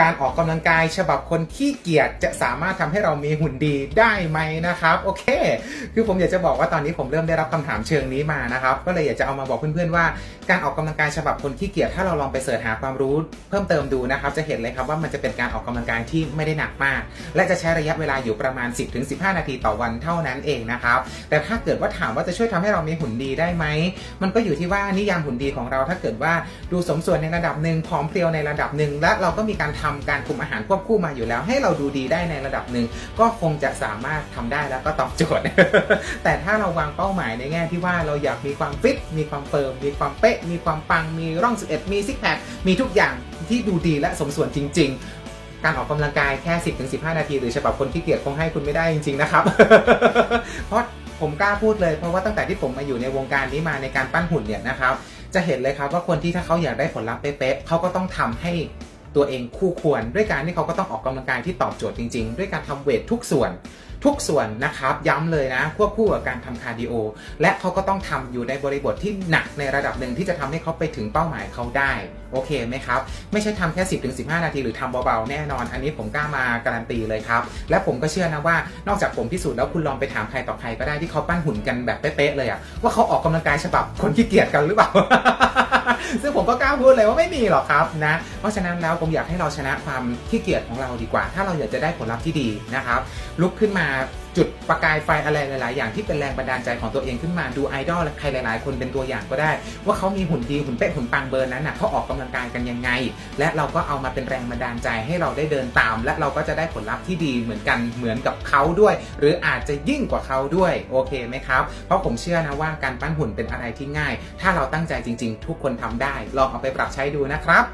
การออกกำลังกายฉบับคนขี้เกียจจะสามารถทำให้เรามีหุ่นดีได้ไหมนะครับโอเค คือผมอยากจะบอกว่าตอนนี้ผมเริ่มได้รับคำถามเชิงนี้มานะครับก็เลยอยากจะเอามาบอกเพื่อนๆว่า การออกกำลังกายฉบับคนขี้เกียจถ้าเราลองไปเสิร์ชหาความรู้เพิ่มเติมดูนะครับจะเห็นเลยครับว่ามันจะเป็นการออกกำลังกายที่ไม่ได้หนักมาก และจะใช้ระยะเวลาอยู่ประมาณ 10-15 นาทีต่อวันเท่านั้นเองนะครับแต่ถ้าเกิดว่าถามว่าจะช่วยทำให้เรามีหุ่นดีได้ไหมมันก็อยู่ที่ว่านิยามหุ่นดีของเราถ้าเกิดว่าดูสมส่วนในระดับหนึ่งผอมเพรียวในระดับหนึ่งและเราก็มีการททำการคุมอาหารควบคู่มาอยู่แล้ว ให้เราดูดีได้ในระดับหนึ่งก็คงจะสามารถทำได้แล้วก็ตอบโจทย์ แต่ถ้าเราวางเป้าหมายในแง่ที่ว่าเราอยากมีความฟิตมีความเฟิร์มมีความเป๊ะ มีความปังมีร่อง 11 มีซิกแพคมีทุกอย่างที่ดูดีและสมส่วนจริง ๆการออกกำลังกายแค่ 10-15 นาที หรือฉบับคนที่เกียจคงให้คุณไม่ได้จริง ๆ นะครับ เพราะผมกล้าพูดเลยเพราะว่าตั้งแต่ที่ผมมาอยู่ในวงการนี้มาในการปั้นหุ่นเนี่ยนะครับ จะเห็นเลยครับว่าคนที่ถ้าเขาอยากได้ผลลัพธ์เป๊ะๆเขาก็ต้องทำให้ ตัวเองคู่ควร ด้วยการที่เขาก็ต้องออกกำลังกายที่ตอบโจทย์จริง ๆ ด้วยการทำเวททุกส่วนทุกส่วนนะครับย้ำเลยนะควบคู่กับการทำคาร์ดิโอ และเขาก็ต้องทำอยู่ในบริบทที่หนักในระดับหนึ่งที่จะทำให้เขาไปถึงเป้าหมายเขาได้ โอเคไหมครับ ไม่ใช่ทำแค่ 10-15 นาทีหรือทำเบาๆ แน่นอน อันนี้ผมกล้ามาการันตีเลยครับ และผมก็เชื่อนะว่านอกจากผมพิสูจน์แล้วคุณลองไปถามใครต่อใครก็ได้ที่เขาปั้นหุ่นกันแบบเป๊ะๆเลยอะว่าเขาออกกำลังกายฉบับคนขี้เกียจกันหรือเปล่า ซึ่งผมก็กล้าพูดเลยว่าไม่มีหรอกครับนะ เพราะฉะนั้นแล้วผมอยากให้เราชนะความขี้เกียจของเราดีกว่า ถ้าเราอยากจะได้ผลลัพธ์ที่ดีนะครับ ลุกขึ้นมา จุดประกายไฟอะไรหลาย ๆ อย่างที่เป็นแรงบันดาลใจของตัวเองขึ้นมาดูไอดอลใครหลาย ๆ คนเป็นตัวอย่างก็ได้ ว่าเขามีหุ่นดีหุ่นเป๊ะหุ่นปังเบอร์นั้นนะเขาออกกำลังกายกันยังไง และเราก็เอามาเป็นแรงบันดาลใจให้เราได้เดินตาม และเราก็จะได้ผลลัพธ์ที่ดีเหมือนกันเหมือนกับเขาด้วย หรืออาจจะยิ่งกว่าเขาด้วยโอเคไหมครับ เพราะผมเชื่อนะว่าการปั้นหุ่นเป็นอะไรที่ง่าย ถ้าเราตั้งใจจริง ๆ ทุกคนทำได้ ลองเอาไปปรับใช้ดูนะครับ